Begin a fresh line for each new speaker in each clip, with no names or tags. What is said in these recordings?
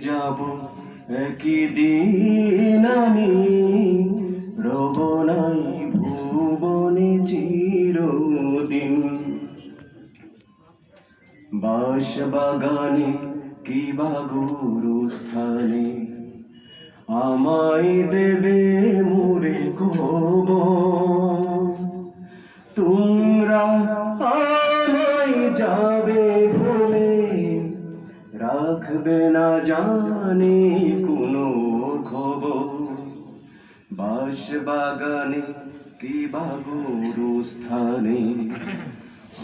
যাব একই দিন আমি। রব নাই ভুবনে চিরদিন। বাস বাগানে কি বা স্থানে আমায় দেবে মোরে কব তোমরা রাখবে না জানি কোনো খবর। বাস বাগানে কি বা স্থানে?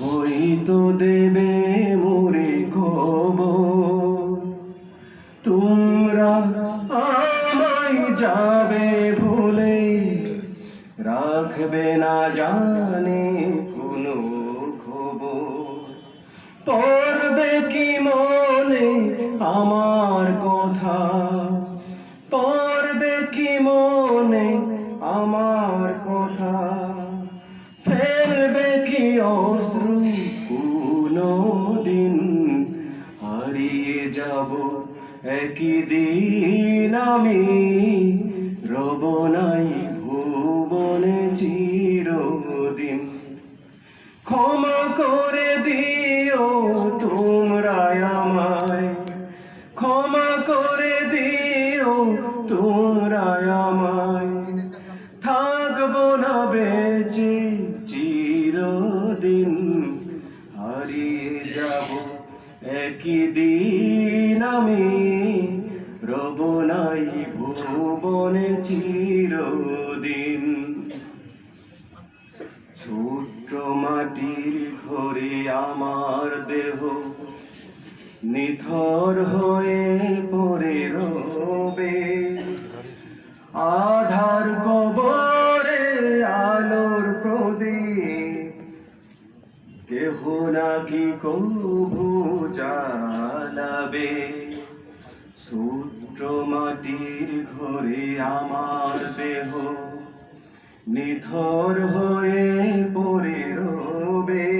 হয়তো দেবে মোরে খবর। তোমরা আমায় যাবে ভুলে। রাখবে না জানে কোনো খবর। পড়বে কি মনে আমার কথা। পড়বে কি মনে আমার কথা? ফেলবে কি অশ্রু কোনো দিন? হারিয়ে যাব একই দিন আমি। রব নাই ভুবনে চিরদিন। ক্ষমা দিও তোমরা আমায় থাকব না বেঁচে, চিরদিন হারিয়ে যাব একই দিন আমি। রব নাই ভুবনে চিরদিন। ছোট্ট মাটির ঘরে আমার দেহ নিথর হয়ে পড়ে রবে। আধার কবরে আলোর প্রদীপ। কেহ নাকি কভু জানাবে সূত্র মাটির ঘরে আমার দেহ। নিথর হয়ে পড়ে রবে।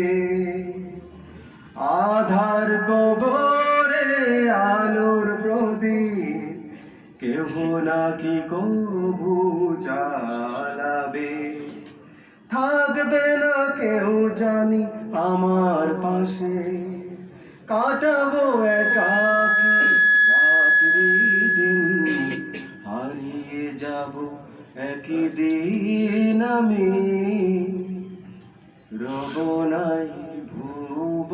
আধার কবরে নাকি কভু চালাবে? থাকবে না কেউ জানি আমার পাশে। কাটাবো একাকি রাত্রি দিন? হারিয়ে যাব একই দিন আমি। রব নাই চির